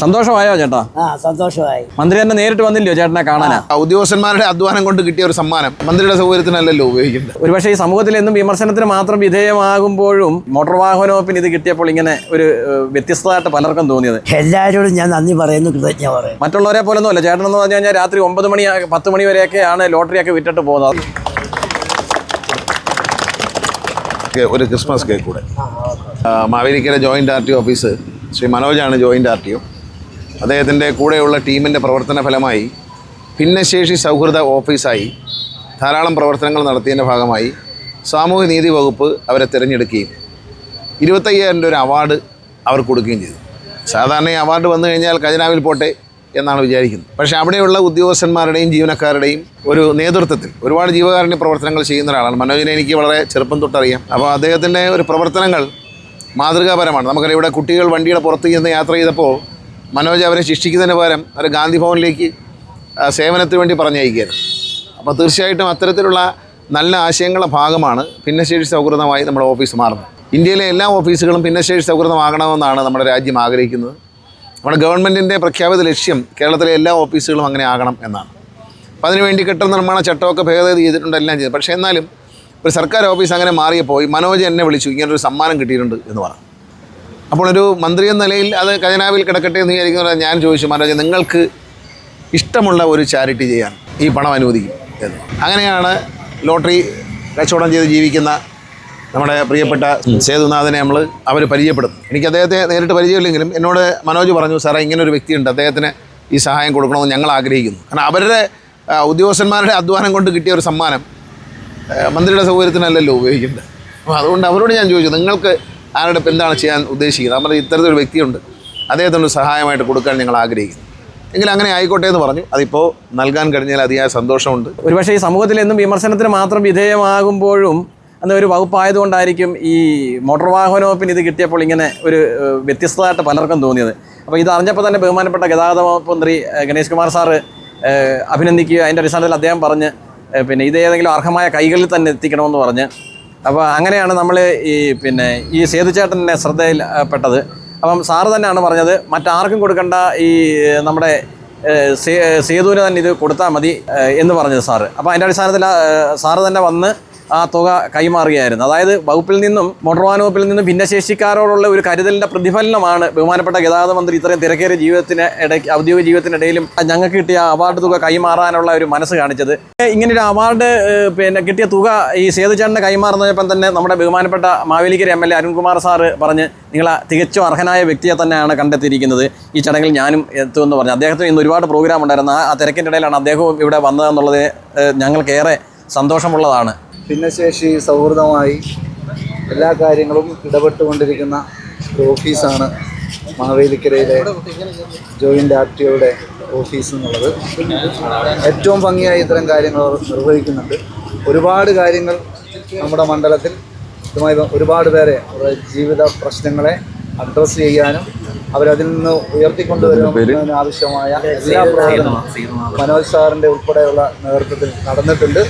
സന്തോഷമായോ ചേട്ടാ? ആ സന്തോഷമായി. മന്ത്രി തന്നെ നേരിട്ട് വന്നില്ലയോ ചേട്ടനെ കാണാനാ? ഉദ്യോഗസ്ഥന്മാരുടെ അധ്വാനം കൊണ്ട് കിട്ടിയ ഒരു സമ്മാനം. മന്ത്രിയുടെ സൗകര്യത്തിനല്ലല്ലോ ഉപയോഗിക്കുന്നത് ഒരുപക്ഷെ ഈ സമൂഹത്തിൽ എന്നും വിമർശനത്തിന് മാത്രം വിധേയമാകുമ്പോഴും മോട്ടോർ വാഹന വകുപ്പിന് ഇത് കിട്ടിയപ്പോൾ ഇങ്ങനെ ഒരു വ്യത്യസ്തമായിട്ട് പലർക്കും തോന്നിയത്. എല്ലാവരോടും ഞാൻ നന്ദി പറയുന്നു കൃതജ്ഞ പറയുന്നു. മറ്റുള്ളവരെ പോലെ ഒന്നുമല്ല ചേട്ടൻ എന്ന് പറഞ്ഞു കഴിഞ്ഞാൽ രാത്രി ഒമ്പത് മണി പത്ത് മണി വരെയൊക്കെയാണ് ലോട്ടറിയൊക്കെ വിറ്റിട്ട് പോകുന്നത്. ഒരു ക്രിസ്മസ് കേക്ക് കൂടെ. Mavelikara joint R T office Shri മനോജാണ് joint R T O. അദ്ദേഹത്തിന്റെ കൂടെയുള്ള ടീമിന്റെ പ്രവർത്തന ഫലമായി ഭിന്നശേഷി സൗഹൃദ ഓഫീസായി ധാരാളം പ്രവർത്തനങ്ങൾ നടത്തിയതിന്റെ ഭാഗമായി സാമൂഹ്യ നീതി വകുപ്പ് അവരെ തിരഞ്ഞെടുക്കുകയും ഇരുപത്തയ്യായിരം രൂപ ഒരു അവാർഡ് അവർക്ക് കൊടുക്കുകയും ചെയ്തു. സാധാരണ ഈ അവാർഡ് വന്നു കഴിഞ്ഞാൽ ഖജനാവിൽ പോട്ടെ എന്നാണ് വിചാരിക്കുന്നത്. പക്ഷേ അവിടെയുള്ള ഉദ്യോഗസ്ഥന്മാരുടെയും ജീവനക്കാരുടെയും ഒരു നേതൃത്വത്തിൽ ഒരുപാട് ജീവകാരുണ്യ പ്രവർത്തനങ്ങൾ ചെയ്യുന്ന ഒരാളാണ്. മനോജിനെ എനിക്ക് വളരെ ചെറുപ്പം തൊട്ടറിയാം. അപ്പോൾ അദ്ദേഹത്തിന്റെ ഒരു പ്രവർത്തനങ്ങൾ മാതൃകാപരമാണ്. നമുക്കറിയാം ഇവിടെ കുട്ടികൾ വണ്ടിയുടെ പുറത്ത് ചെന്ന് യാത്ര ചെയ്തപ്പോൾ മനോജ് അവരെ ശിക്ഷിക്കുന്നതിന് പകരം അവരെ ഗാന്ധി ഭവനിലേക്ക് സേവനത്തിന് വേണ്ടി പറഞ്ഞയക്കുകയാണ്. അപ്പോൾ തീർച്ചയായിട്ടും അത്തരത്തിലുള്ള നല്ല ആശയങ്ങളുടെ ഭാഗമാണ് ഭിന്നശേഷി സൗഹൃദമായി നമ്മുടെ ഓഫീസ് മാറുന്നത്. ഇന്ത്യയിലെ എല്ലാ ഓഫീസുകളും ഭിന്നശേഷി സൗഹൃദമാകണമെന്നാണ് നമ്മുടെ രാജ്യം ആഗ്രഹിക്കുന്നത്. നമ്മുടെ ഗവൺമെന്റിന്റെ പ്രഖ്യാപിത ലക്ഷ്യം കേരളത്തിലെ എല്ലാ ഓഫീസുകളും അങ്ങനെ ആകണം എന്നാണ്. അപ്പോൾ അതിനുവേണ്ടി കെട്ടിട നിർമ്മാണ ചട്ടമൊക്കെ ഭേദഗതി ചെയ്തിട്ടുണ്ട് എല്ലാം ചെയ്തു. പക്ഷേ എന്നാലും ഒരു സർക്കാർ ഓഫീസ് അങ്ങനെ മാറിയപ്പോൾ മനോജ് എന്നെ വിളിച്ചു ഇങ്ങനൊരു സമ്മാനം കിട്ടിയിട്ടുണ്ട് എന്ന് പറഞ്ഞു. അപ്പോൾ ഒരു മന്ത്രി എന്ന നിലയിൽ അത് ഖജനാവിൽ കിടക്കട്ടെ എന്ന് വിചാരിക്കുന്ന ഞാൻ ചോദിച്ചു മനോജ് നിങ്ങൾക്ക് ഇഷ്ടമുള്ള ഒരു ചാരിറ്റി ചെയ്യാൻ ഈ പണം അനുവദിക്കും എന്ന്. അങ്ങനെയാണ് ലോട്ടറി കച്ചവടം ചെയ്ത് ജീവിക്കുന്ന നമ്മുടെ പ്രിയപ്പെട്ട സേതുനാഥനെ നമ്മൾ അവർ പരിചയപ്പെടുന്നു എനിക്ക് അദ്ദേഹത്തെ നേരിട്ട് പരിചയമില്ലെങ്കിലും എന്നോട് മനോജ് പറഞ്ഞു സാറേ ഇങ്ങനെ ഒരു വ്യക്തിയുണ്ട് അദ്ദേഹത്തിന് ഈ സഹായം കൊടുക്കണമെന്ന് ഞങ്ങൾ ആഗ്രഹിക്കുന്നു. കാരണം അവരുടെ ഉദ്യോഗസ്ഥന്മാരുടെ അധ്വാനം കൊണ്ട് കിട്ടിയ ഒരു സമ്മാനം മന്ത്രിയുടെ സൗകര്യത്തിനല്ലല്ലോ ഉപയോഗിക്കുന്നത് അപ്പോൾ അതുകൊണ്ട് അവരോട് ഞാൻ ചോദിച്ചു നിങ്ങൾക്ക് ആരുടെ ഇപ്പം എന്താണ് ചെയ്യാൻ ഉദ്ദേശിക്കുന്നത്? നമ്മുടെ ഇത്തരത്തിലൊരു വ്യക്തിയുണ്ട്. അദ്ദേഹത്തിനൊരു സഹായമായിട്ട് കൊടുക്കാൻ ഞങ്ങൾ ആഗ്രഹിക്കുന്നു. എങ്കിൽ അങ്ങനെ ആയിക്കോട്ടെ എന്ന് പറഞ്ഞു. അതിപ്പോൾ നൽകാൻ കഴിഞ്ഞാൽ അതിയായ സന്തോഷമുണ്ട്. ഒരുപക്ഷെ ഈ സമൂഹത്തിൽ എന്നും വിമർശനത്തിന് മാത്രം വിധേയമാകുമ്പോഴും അന്ന് ഒരു വകുപ്പായതുകൊണ്ടായിരിക്കും ഈ മോട്ടോർ വാഹന വകുപ്പിന് ഇത് കിട്ടിയപ്പോൾ ഇങ്ങനെ ഒരു വ്യത്യസ്തമായിട്ട് പലർക്കും തോന്നിയത്. അപ്പോൾ ഇത് അറിഞ്ഞപ്പോൾ തന്നെ ബഹുമാനപ്പെട്ട ഗതാഗത വകുപ്പ് മന്ത്രി ഗണേഷ് കുമാർ സാറ് അഭിനന്ദിക്കുക അതിന്റെ അടിസ്ഥാനത്തിൽ അദ്ദേഹം പറഞ്ഞ് പിന്നെ ഇത് ഏതെങ്കിലും അർഹമായ കൈകളിൽ തന്നെ എത്തിക്കണമെന്ന് പറഞ്ഞ് അപ്പോൾ അങ്ങനെയാണ് നമ്മൾ ഈ പിന്നെ ഈ സേതുചേട്ടന്റെ ശ്രദ്ധയിൽപ്പെട്ടത് അപ്പം സാറ് തന്നെയാണ് പറഞ്ഞത് മറ്റാർക്കും കൊടുക്കേണ്ട ഈ നമ്മുടെ സേതുവിന് തന്നെ ഇത് കൊടുത്താൽ മതി എന്ന് പറഞ്ഞത് സാറ്. അപ്പോൾ അതിന്റെ അടിസ്ഥാനത്തിൽ സാറ് തന്നെ വന്ന് ആ തുക കൈമാറുകയായിരുന്നു. അതായത് വകുപ്പിൽ നിന്നും മോട്ടോർ വാഹന വകുപ്പിൽ നിന്നും ഭിന്നശേഷിക്കാരോടുള്ള ഒരു കരുതലിന്റെ പ്രതിഫലനമാണ് ബഹുമാനപ്പെട്ട ഗതാഗത മന്ത്രി ഇത്രയും തിരക്കേറിയ ജീവിതത്തിന് ഇടയ്ക്ക് ഔദ്യോഗിക ജീവിതത്തിനിടയിലും ഞങ്ങൾക്ക് കിട്ടിയ അവാർഡ് തുക കൈമാറാനുള്ള ഒരു മനസ്സ് കാണിച്ചത്. ഇങ്ങനെ ഒരു അവാർഡ് പിന്നെ കിട്ടിയ തുക ഈ സേതുചേട്ടന് കൈമാറുന്നതിനൊപ്പം തന്നെ നമ്മുടെ ബഹുമാനപ്പെട്ട Mavelikkara M L A Arunkumar sir പറഞ്ഞ് നിങ്ങൾ തികച്ചും അർഹനായ വ്യക്തിയെ തന്നെയാണ് കണ്ടെത്തിയിരിക്കുന്നത്. ഈ ചടങ്ങിൽ ഞാനും എത്തുമെന്ന് പറഞ്ഞു. അദ്ദേഹത്തിന് ഇന്ന് ഒരുപാട് പ്രോഗ്രാം ഉണ്ടായിരുന്നു. ആ- തിരക്കിന്റെ ഇടയിലാണ് അദ്ദേഹവും ഇവിടെ വന്നതെന്നുള്ളത് ഞങ്ങൾക്കേറെ സന്തോഷമുള്ളതാണ്. ഭിന്നശേഷി സൗഹൃദമായി എല്ലാ കാര്യങ്ങളും ഇടപെട്ടുകൊണ്ടിരിക്കുന്ന ഒരു ഓഫീസാണ് മാവേലിക്കരയിലെ ജോയിന്റ് ആർ ടി ഒയുടെ ഓഫീസ് എന്നുള്ളത് ഏറ്റവും ഭംഗിയായി ഇത്തരം കാര്യങ്ങൾ അവർ നിർവഹിക്കുന്നുണ്ട്. ഒരുപാട് കാര്യങ്ങൾ നമ്മുടെ മണ്ഡലത്തിൽ ഇതുമായി ഒരുപാട് പേരെ അവരുടെ ജീവിത പ്രശ്നങ്ങളെ അഡ്രസ്സ് ചെയ്യാനും അവരതിൽ നിന്ന് ഉയർത്തിക്കൊണ്ടുവരുന്നതിന് ആവശ്യമായ എല്ലാ പ്രവർത്തനങ്ങളും മനോജ് സാറിന്റെ ഉൾപ്പെടെയുള്ള നേതൃത്വത്തിൽ നടന്നിട്ടുണ്ട്.